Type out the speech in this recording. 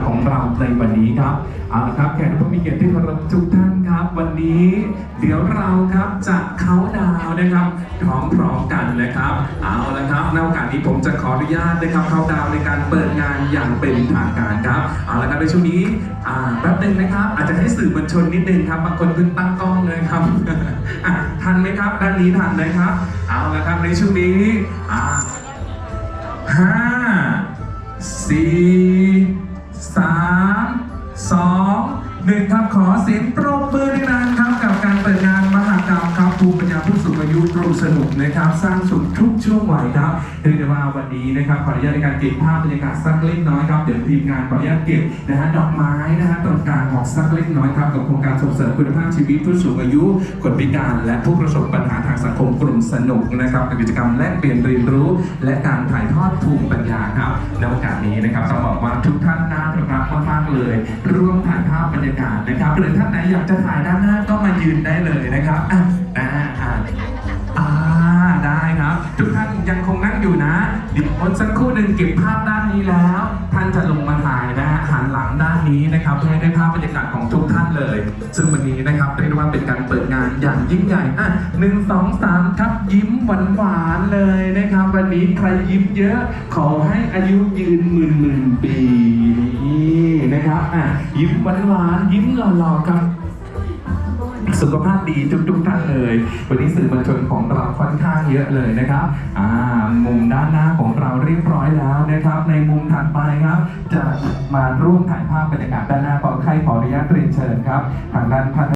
ของเราในวันนี้ครับเอาละครับแขกผู้มีเกียรติที่เคารพทุกท่านครับ วันนี้เดี๋ยวเราครับจะเขาดาวนะครับพร้อมๆกันนะครับ เอาละครับในโอกาสนี้ผมจะขออนุญาตนะครับเขาดาวในการเปิดงานอย่างเป็นทางการครับเอาละครับในช่วงนี้แป๊บหนึงนะครับ อาจจะให้สื่อมวลชนนิดนึงครับบางคนเพิ่งตั้งกล้องเลยครับทันไหมครับด้านนี้ทันไหมครับ เอาละครับในช่วงนี้ห้าสี่ สามสองหนึ่งครับขอเสียงปรบมือ สูงอายุตรงสนุกนะครับ สร้างสุขทุกช่วงวัยครับเรียกได้ว่าวันนี้นะครับขออนุญาตในการเก็บภาพบรรยากาศสักเล็กน้อยครับเดี๋ยวทีมงานขออนุญาตเก็บนะฮะดอกไม้นะฮะตรงกลางออกสักเล็กน้อยครับกับโครงการส่งเสริมคุณภาพชีวิตผู้สูงอายุคนพิการ และผู้ประสบปัญหาทางสังคมกลุ่มสนุกนะครับกับกิจกรรมแลกเปลี่ยนเรียนรู้ และการถ่ายทอดภูมิปัญญาครับในโอกาสนี้นะครับต้องบอกว่าทุกท่านน่ารักมากๆเลยร่วมถ่ายภาพบรรยากาศนะครับหรือท่านไหนอยากจะถ่ายด้านหน้าก็มายืนได้เลยนะครับ ทุกท่านยังคงนั่งอยู่นะเดี๋ยวสักครู่หนึ่งเก็บภาพด้านนี้แล้ว ท่านจะลงมาถ่ายนะฮะหันหลังด้านนี้นะครับเพื่อให้ได้ภาพบรรยากาศของทุกท่านเลย ซึ่งวันนี้นะครับเรียกได้ว่าเป็นการเปิดงานอย่างยิ่งใหญ่อะหนึ่งสองสามครับยิ้มหวานหวานๆเลยนะครับ วันนี้ใครยิ้มเยอะ ขอให้อายุยืนหมื่นหมื่นปีนี่นะครับอะยิ้มหวานหวานๆยิ้มหล่อๆครับ สุขภาพดีทุกๆท่านเลยวันนี้สื่อมวลชนของเราค่อนข้างเยอะเลยนะครับอ่ามุมด้านหน้าของเราเรียบร้อยแล้วนะครับ ในมุมถัดไปครับ จะมาร่วมถ่ายภาพบรรยากาศด้านหน้าขอใครขออนุญาตเรียนเชิญครับทางด้าน